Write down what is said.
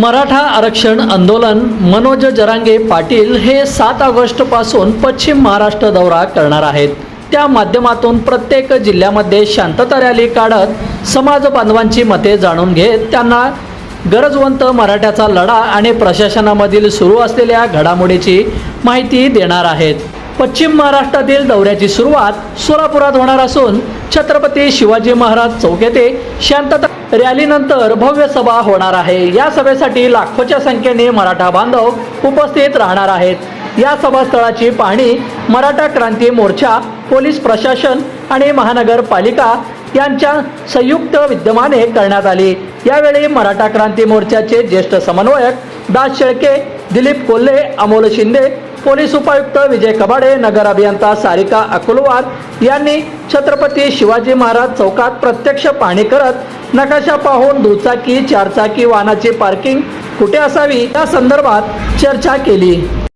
मराठा आरक्षण आंदोलन मनोज जरांगे पाटील हे सात ऑगस्टपासून पश्चिम महाराष्ट्र दौरा करणार आहेत. त्या माध्यमातून प्रत्येक जिल्ह्यामध्ये शांतता रॅली काढत समाज बांधवांची मते जाणून घेत त्यांना गरजवंत मराठ्याचा लढा आणि प्रशासनामधील सुरू असलेल्या घडामोडीची माहिती देणार आहेत. पश्चिम महाराष्ट्रातील दौऱ्याची सुरुवात सोलापुरात होणार असून छत्रपती शिवाजी महाराज चौक येथे शांतता रॅलीनंतर भव्य सभा होणार आहे. या सभेसाठी लाखोच्या संख्येने मराठा बांधव उपस्थित राहणार आहेत. या सभास्थळाची पाहणी मराठा क्रांती मोर्चा पोलीस प्रशासन आणि महानगरपालिका यांच्या संयुक्त विद्यमाने करण्यात आली. यावेळी मराठा क्रांती मोर्चाचे ज्येष्ठ समन्वयक दास शेळके दिलीप कोल्हे अमोल शिंदे पोलीस उपायुक्त विजय कबाडे नगर अभियंता सारिका अकुलवार यांनी छत्रपती शिवाजी महाराज चौकात प्रत्यक्ष पाहणी करत नकाशा पाहून दुचाकी चारचाकी वाहनाची पार्किंग कुठे असावी? या संदर्भात चर्चा केली.